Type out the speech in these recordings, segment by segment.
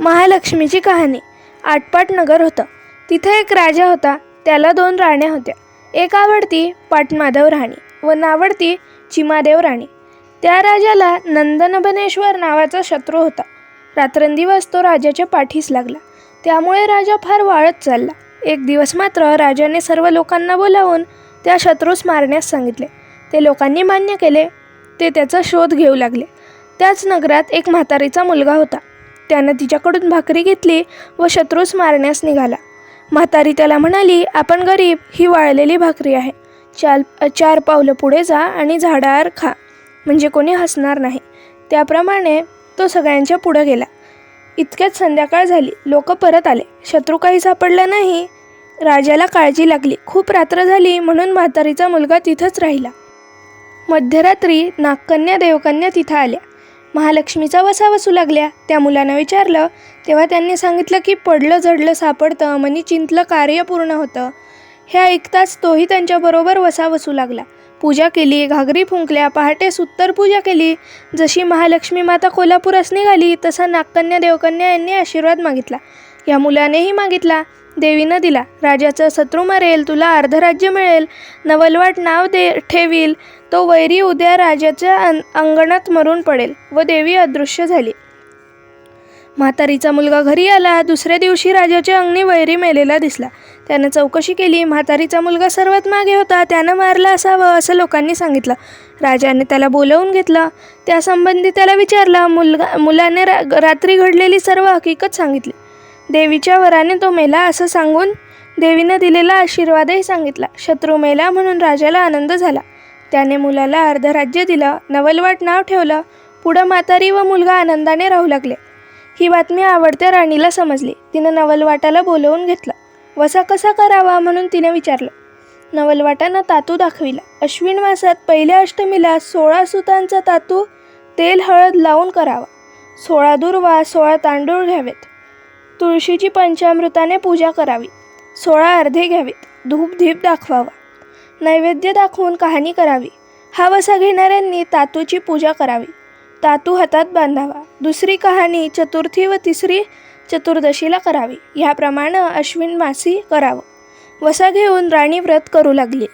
महालक्ष्मीची कहाणी. आटपाट नगर होतं. तिथे एक राजा होता. त्याला दोन राण्या होत्या. एक आवडती पाटमाधव राणी व नावडती चिमादेव राणी. त्या राजाला नंदनबनेश्वर नावाचा शत्रू होता. रात्रंदिवस तो राजाच्या पाठीस लागला. त्यामुळे राजा फार वाळत चालला. एक दिवस मात्र राजाने सर्व लोकांना बोलावून त्या शत्रूस मारण्यास सांगितले. ते लोकांनी मान्य केले. ते त्याचा शोध घेऊ लागले. त्याच नगरात एक म्हातारीचा मुलगा होता. त्यानं तिच्याकडून भाकरी घेतली व शत्रूस मारण्यास निघाला. म्हातारी त्याला म्हणाली आपण गरीब ही वाळलेली भाकरी आहे. चाल चार पावलं पुढे जा आणि झाडावर खा. म्हणजे कोणी हसणार नाही. त्याप्रमाणे तो सगळ्यांच्या पुढं गेला. इतक्यात संध्याकाळ झाली. लोक परत आले. शत्रू काही सापडला नाही. राजाला काळजी लागली. खूप रात्र झाली म्हणून म्हातारीचा मुलगा तिथंच राहिला. मध्यरात्री नागकन्या देवकन्या तिथं आल्या. महालक्ष्मीचा वसा वसू लागल्या. त्या मुलानं विचारलं तेव्हा त्यांनी सांगितलं की पडलं झडलं सापडतं म्हणी चिंतलं कार्य पूर्ण होतं. हे ऐकताच तोही त्यांच्याबरोबर वसा वसू लागला. पूजा केली घागरी फुंकल्या पहाटे सुत्तर पूजा केली. जशी महालक्ष्मी माता कोल्हापुरास निघाली तसा नागकन्या देवकन्या यांनी आशीर्वाद मागितला. या मुलानेही मागितला. देवीनं दिला. राजाचा शत्रू मरेल तुला अर्धराज्य मिळेल. नवलवाट नाव दे ठेवील. तो वैरी उद्या राजाच्या अं अंगणात मरून पडेल व देवी अदृश्य झाली. म्हातारीचा मुलगा घरी आला दुसऱ्या दिवशी राजाच्या अंगणी वैरी मेलेला दिसला. त्यानं चौकशी केली म्हातारीचा मुलगा सर्वात मागे होता त्यानं मारला असावं असं लोकांनी सांगितलं. राजाने त्याला बोलवून घेतलं. त्यासंबंधी त्याला विचारलं. मुलगा मुलाने रा रात्री घडलेली सर्व हकीकत सांगितली. देवीच्या वराने तो मेला असं सांगून देवीनं दिलेला आशीर्वादही सांगितला. शत्रू मेला म्हणून राजाला आनंद झाला. त्याने मुलाला अर्ध राज्य दिलं नवलवाट नाव ठेवलं पुढं म्हातारी व मुलगा आनंदाने राहू लागले. ही बातमी आवडत्या राणीला समजली. तिनं नवलवाटाला बोलवून घेतलं. वसा कसा करावा म्हणून तिने विचारलं. नवलवाटानं तातू दाखविला. अश्विन मासात पहिल्या अष्टमीला सोळा सुतांचा तातू तेल हळद लावून करावा. सोळा दुर्वा सोळा तांदूळ घ्यावेत. तुळशीची पंचामृताने पूजा करावी. सोळा अर्धे घ्यावीत. धूपधीप दाखवावा. नैवेद्य दाखवून कहाणी करावी. हा वसा घेणाऱ्यांनी तातूची पूजा करावी. तातू हातात बांधावा. दुसरी कहाणी चतुर्थी व तिसरी चतुर्दशीला करावी. ह्याप्रमाणे अश्विन मासी करावं. वसा घेऊन राणी व्रत करू लागली.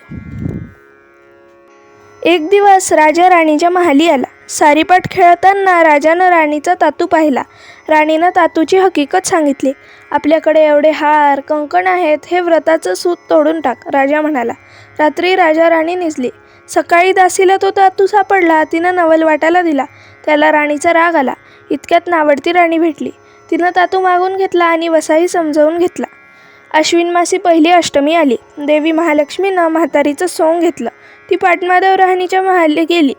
एक दिवस राजा राणीच्या महाली आला. सारीपाट खेळताना राजानं राणीचा तातू पाहिला. राणीनं तातूची हकीकत सांगितली. आपल्याकडे एवढे हार कंकण आहेत हे व्रताचं सूत तोडून टाक राजा म्हणाला. रात्री राजा राणी निजली. सकाळी दासीला तो तातू सापडला तिनं नवल वाटायला दिला. त्याला राणीचा राग आला. इतक्यात नावडती राणी भेटली. तिनं तातू मागून घेतला आणि वसाही समजावून घेतला. अश्विन मासी पहिली अष्टमी आली. देवी महालक्ष्मीनं म्हातारीचं सोंग घेतलं. ती पाटमादेव राहणीच्या महाली गेली.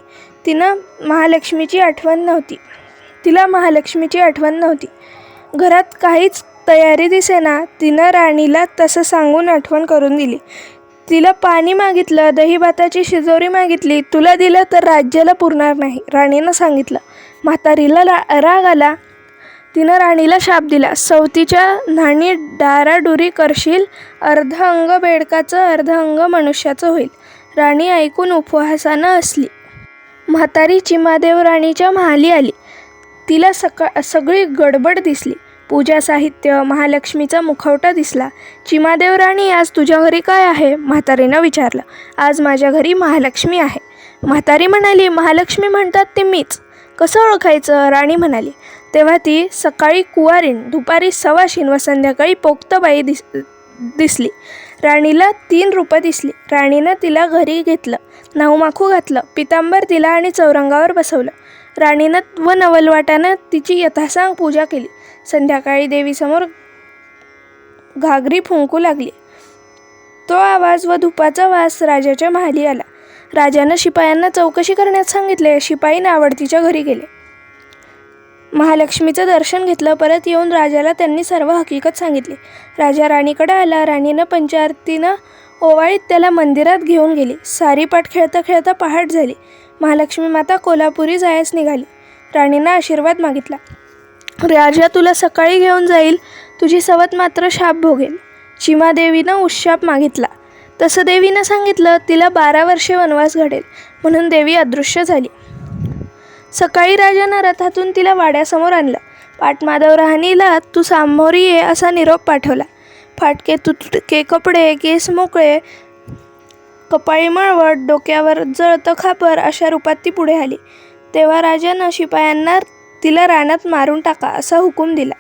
तिनं महालक्ष्मीची आठवण नव्हती. तिला महालक्ष्मीची आठवण नव्हती. घरात काहीच तयारी दिसेना तिनं राणीला तसं सांगून आठवण करून दिली. तिला पाणी मागितलं दहीभाताची शिजोरी मागितली तुला दिलं तर राज्याला पुरणार नाही राणीनं सांगितलं. म्हातारीला रा राग आला. तिनं राणीला शाप दिला. सवतीच्या न्हाणी डाराडुरी करशील अर्ध अंग बेडकाचं अर्ध अंग मनुष्याचं होईल. राणी ऐकून उपवासानं असली म्हातारी चिमादेव राणीच्या महाली आली. तिला सका सगळी गडबड दिसली. पूजा साहित्य महालक्ष्मीचा मुखवटा दिसला. चिमादेव राणी आज तुझ्या घरी काय आहे? म्हातारीनं विचारलं. आज माझ्या घरी महालक्ष्मी आहे. म्हातारी म्हणाली महालक्ष्मी म्हणतात ते मीच. कसं ओळखायचं? राणी म्हणाली तेव्हा ती सकाळी कुवारीण दुपारी सवाशीन व संध्याकाळी पोक्तबाई दिस दिसली. राणीला तीन रूपं दिसली. राणीनं तिला घरी घेतलं. नाऊमाखू घातलं. पितांबर दिला आणि चौरंगावर बसवलं. राणीनं व नवलवाटानं तिची यथासांग पूजा केली. संध्याकाळी देवीसमोर घागरी फुंकू लागली. तो आवाज व धुपाचा वास राजाच्या महाली आला. राजानं शिपायांना चौकशी करण्यास सांगितले. शिपाई नावडतीच्या घरी गेले. महालक्ष्मीचं दर्शन घेतलं परत येऊन राजाला त्यांनी सर्व हकीकत सांगितली. राजा राणीकडे आला राणीनं पंचारतीनं ओवाळीत त्याला मंदिरात घेऊन गेली. सारीपाट खेळता खेळता पहाट झाली. महालक्ष्मी माता कोल्हापुरी जायस निघाली. राणीनं आशीर्वाद मागितला. राजा तुला सकाळी घेऊन जाईल. तुझी सवत मात्र शाप भोगेल. चिमादेवीनं उशाप मागितला. तसं देवीनं सांगितलं तिला बारा वर्षे वनवास घडेल. म्हणून देवी अदृश्य झाली. सकाळी राजानं रथातून तिला वाड्यासमोर आणलं. पाटमाधव राहणीला तू सामोरी ये असा निरोप पाठवला. फाटके तुटके कपडे केस मोकळे कपाळी मळवट डोक्यावर जळतं खापर अशा रूपात ती पुढे आली. तेव्हा राजानं शिपायांना तिला रानात मारून टाका असा हुकूम दिला.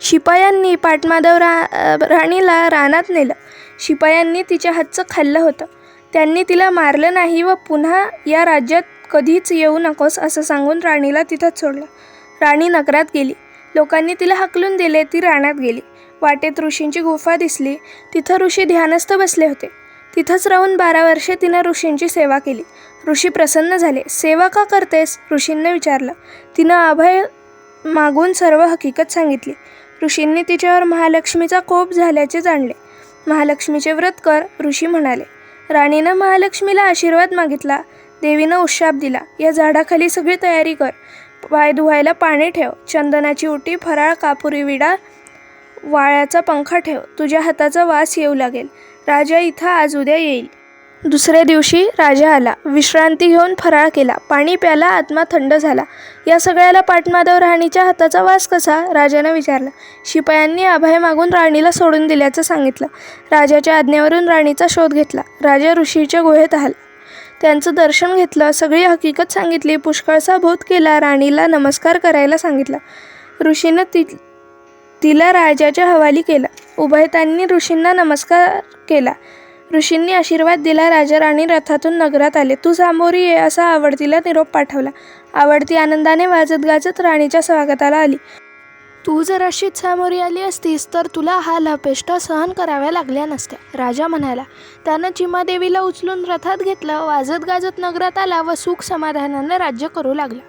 शिपायांनी पाटमाधव रा राणीला रानात नेलं. शिपायांनी तिच्या हातचं खाल्लं होतं. त्यांनी तिला मारलं नाही व पुन्हा या राज्यात कधीच येऊ नकोस असं सांगून राणीला तिथंच सोडलं. राणी नगरात गेली. लोकांनी तिला हकलून दिले ती रानात गेली. वाटेत ऋषींची गुफा दिसली. तिथं ऋषी ध्यानस्थ बसले होते. तिथंच राहून बारा वर्षे तिनं ऋषींची सेवा केली. ऋषी प्रसन्न झाले. सेवा का करतेस? ऋषींनी विचारलं. तिनं अभय मागून सर्व हकीकत सांगितली. ऋषींनी तिच्यावर महालक्ष्मीचा कोप झाल्याचे जाणले. महालक्ष्मीचे व्रत कर ऋषी म्हणाले. राणीनं महालक्ष्मीला आशीर्वाद मागितला. देवीनं उशाप दिला. या झाडाखाली सगळी तयारी कर. पाय धुवायला पाणी ठेव. चंदनाची उटी फराळ कापुरी विडा वाळ्याचा पंखा ठेव. तुझ्या हाताचा वास येऊ लागेल. राजा इथं आज उद्या येईल. दुसऱ्या दिवशी राजा आला. विश्रांती घेऊन फराळ केला. पाणी प्याला आत्मा थंड झाला. या सगळ्याला पाटमाधव राणीच्या हाताचा वास कसा? राजानं विचारला. शिपायांनी अभय मागून राणीला सोडून दिल्याचं सांगितलं. राजाच्या आज्ञेवरून राणीचा शोध घेतला. राजा ऋषीच्या गुहेत आला. त्यांचं दर्शन घेतलं सगळी हकीकत सांगितली पुष्कळसा बोध केला राणीला नमस्कार करायला सांगितला. ऋषीनं ति तिला राजाच्या हवाली केला. उभयतांनी ऋषींना नमस्कार केला. ऋषींनी आशीर्वाद दिला राजा राणी रथातून नगरात आले. तू सामोरी ये असा आवडतीला निरोप पाठवला. आवडती आनंदाने वाजत गाजत राणीच्या स्वागताला आली. तू जर अशीच सामोरी आली असतीस तर तुला हा लपेष्ट सहन कराव्या लागल्या नसत्या. राजा म्हणाला त्यानं चिमादेवीला उचलून रथात घेतलं वाजत गाजत नगरात आला व सुख समाधानानं राज्य करू लागला.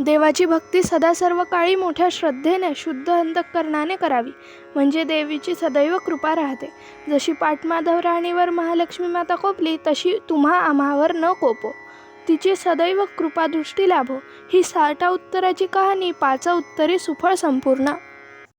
देवाची भक्ती सदा सर्व काळी मोठ्या श्रद्धेने शुद्ध अंतकरणाने करावी. म्हणजे देवीची सदैव कृपा राहते. जशी पाटमाधव राणीवर महालक्ष्मी माता कोपली तशी तुम्हा आम्हावर न कोपो. तिची सदैव कृपादृष्टी लाभो. ही साठा उत्तराची कहाणी पाचा उत्तरे सुफळ संपूर्ण.